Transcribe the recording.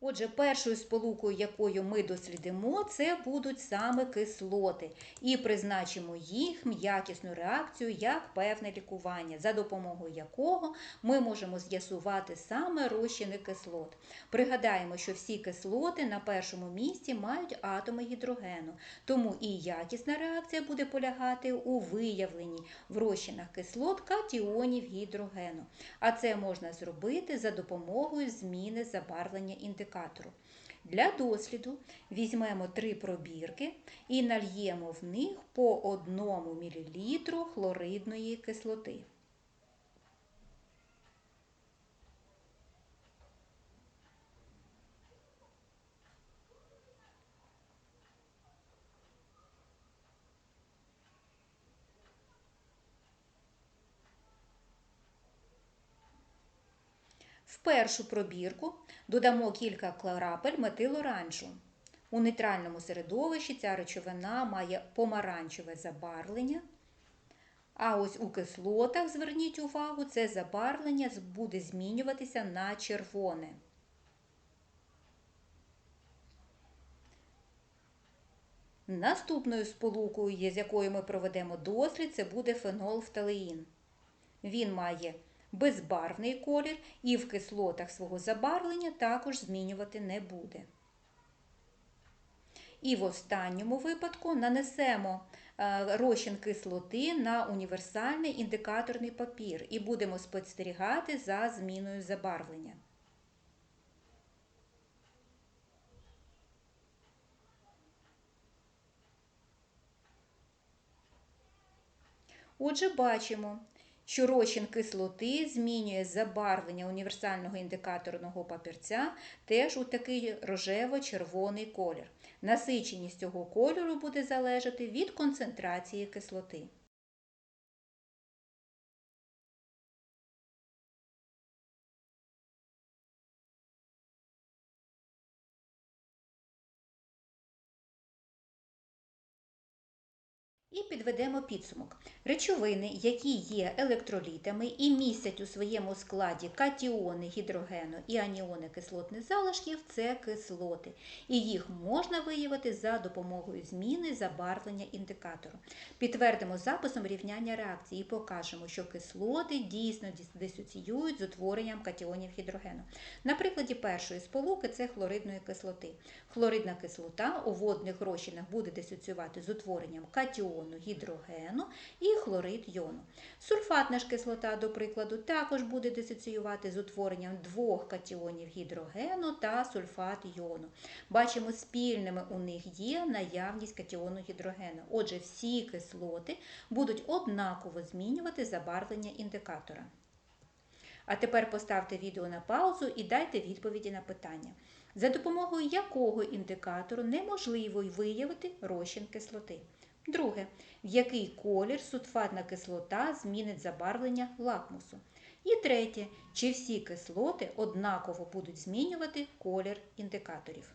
Отже, першою сполукою, якою ми дослідимо, це будуть саме кислоти, і призначимо їх м'якісну реакцію як певне лікування, за допомогою якого ми можемо з'ясувати саме розчини кислот. Пригадаємо, що всі кислоти на першому місці мають атоми гідрогену, тому і якісна реакція буде полягати у виявленні в розчинах кислот катіонів гідрогену. А це можна зробити за допомогою зміни забарвлення індикатору індикатору. Для досліду візьмемо три пробірки і нальємо в них по 1 мл хлоридної кислоти. В першу пробірку додамо кілька крапель метилоранжу. У нейтральному середовищі ця речовина має помаранчеве забарвлення. А ось у кислотах, зверніть увагу, це забарвлення буде змінюватися на червоне. Наступною сполукою, з якою ми проведемо дослід, це буде фенолфталеїн. Він має безбарвний колір і в кислотах свого забарвлення також змінювати не буде. І в останньому випадку нанесемо е, розчин кислоти на універсальний індикаторний папір і будемо спостерігати за зміною забарвлення. Отже, бачимо, що розчин кислоти змінює забарвлення універсального індикаторного папірця теж у такий рожево-червоний колір. Насиченість цього кольору буде залежати від концентрації кислоти. І підведемо підсумок. Речовини, які є електролітами і містять у своєму складі катіони гідрогену і аніони кислотних залишків це кислоти. І їх можна виявити за допомогою зміни забарвлення індикатору. Підтвердимо записом рівняння реакції і покажемо, що кислоти дійсно дисоціюють з утворенням катіонів гідрогену. На прикладі першої сполуки це хлоридної кислоти. Хлоридна кислота у водних розчинах буде дисоціювати з утворенням катіону іону гідрогену і хлорид йону. Сульфатна ж кислота, до прикладу, також буде дисоціювати з утворенням двох катіонів гідрогену та сульфат йону. Бачимо, спільними у них є наявність катіону гідрогену. Отже, всі кислоти будуть однаково змінювати забарвлення індикатора. А тепер поставте відео на паузу і дайте відповіді на питання, за допомогою якого індикатору неможливо виявити розчин кислоти. Друге, в який колір сульфатна кислота змінить забарвлення лакмусу. І третє, чи всі кислоти однаково будуть змінювати колір індикаторів.